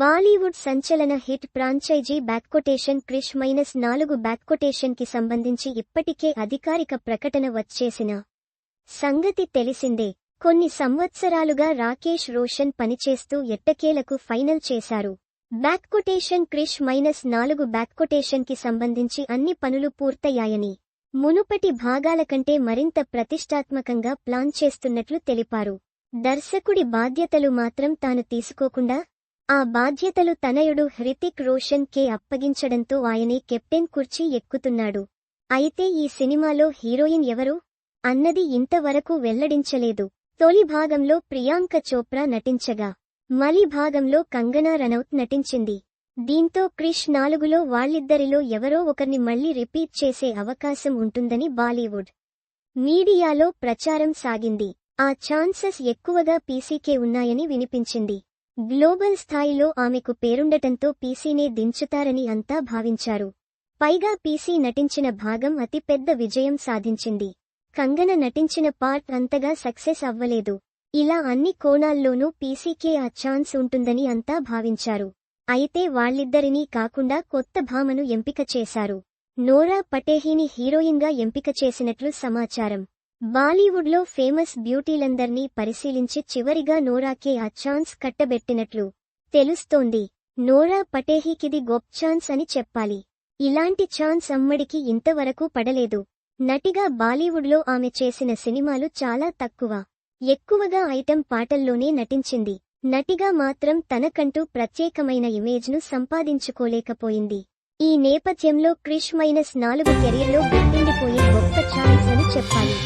బాలీవుడ్ సంచలన hit franchise బ్యాక్కొటేషన్ Krrish minus నాలుగు బ్యాక్కొటేషన్కి సంబంధించి ఇప్పటికే అధికారిక ప్రకటన వచ్చేసిన సంగతి తెలిసిందే. కొన్ని సంవత్సరాలుగా రాకేష్ రోషన్ పనిచేస్తూ ఎట్టకేలకు ఫైనల్ చేశారు. బ్యాక్కొటేషన్ క్రిష్ మైనస్ నాలుగు బ్యాక్కొటేషన్కి సంబంధించి అన్ని పనులు పూర్తయ్యాయని మునుపటి భాగాల కంటే మరింత ప్రతిష్టాత్మకంగా ప్లాన్ చేస్తున్నట్లు తెలిపారు. దర్శకుడి బాధ్యతలు మాత్రం తాను తీసుకోకుండా ఆ బాధ్యతలు తనయుడు హృతిక్ రోషన్ కే అప్పగించడంతో ఆయనే కెప్టెన్ కుర్చీ ఎక్కుతున్నాడు. అయితే ఈ సినిమాలో హీరోయిన్ ఎవరు? అన్నది ఇంతవరకు వెల్లడించలేదు. తొలి భాగంలో ప్రియాంక చోప్రా నటించగా మలి భాగంలో కంగనా రనౌత్ నటించింది. దీంతో క్రిష్ నాలుగులో వాళ్ళిద్దరిలో ఎవరో ఒకరిని మళ్ళీ రిపీట్ చేసే అవకాశం ఉంటుందని బాలీవుడ్ మీడియాలో ప్రచారం సాగింది. ఆ ఛాన్సెస్ ఎక్కువగా పీసీకే ఉన్నాయని వినిపించింది. గ్లోబల్ స్థాయిలో ఆమెకు పేరుండటంతో పీసీనే దించుతారని అంతా భావించారు. పైగా పీసీ నటించిన భాగం అతిపెద్ద విజయం సాధించింది. కంగన నటించిన పార్ట్ అంతగా సక్సెస్ అవ్వలేదు. ఇలా అన్ని కోణాల్లోనూ పీసీకే ఆ ఛాన్స్ ఉంటుందని అంతా భావించారు. అయితే వాళ్ళిద్దరినీ కాకుండా కొత్త భామను ఎంపిక చేశారు. నోరా పటేహీని హీరోయిన్గా ఎంపిక చేసినట్లు సమాచారం. బాలీవుడ్లో ఫేమస్ బ్యూటీలందర్నీ పరిశీలించి చివరిగా నోరాకే ఆ ఛాన్స్ కట్టబెట్టినట్లు తెలుస్తోంది. నోరా పటేహీకిది గొప్ ఛాన్స్ అని చెప్పాలి. ఇలాంటి ఛాన్స్ అమ్మడికి ఇంతవరకు పడలేదు. నటిగా బాలీవుడ్లో ఆమె చేసిన సినిమాలు చాలా తక్కువ. ఎక్కువగా ఐటెం పాటల్లోనే నటించింది. నటిగా మాత్రం తనకంటూ ప్రత్యేకమైన ఇమేజ్ను సంపాదించుకోలేకపోయింది. ఈ నేపథ్యంలో క్రిష్ మైనస్ నాలుగు కెరియర్లో గుర్తుండిపోయే గొప్ప ఛాన్స్ అని చెప్పాలి.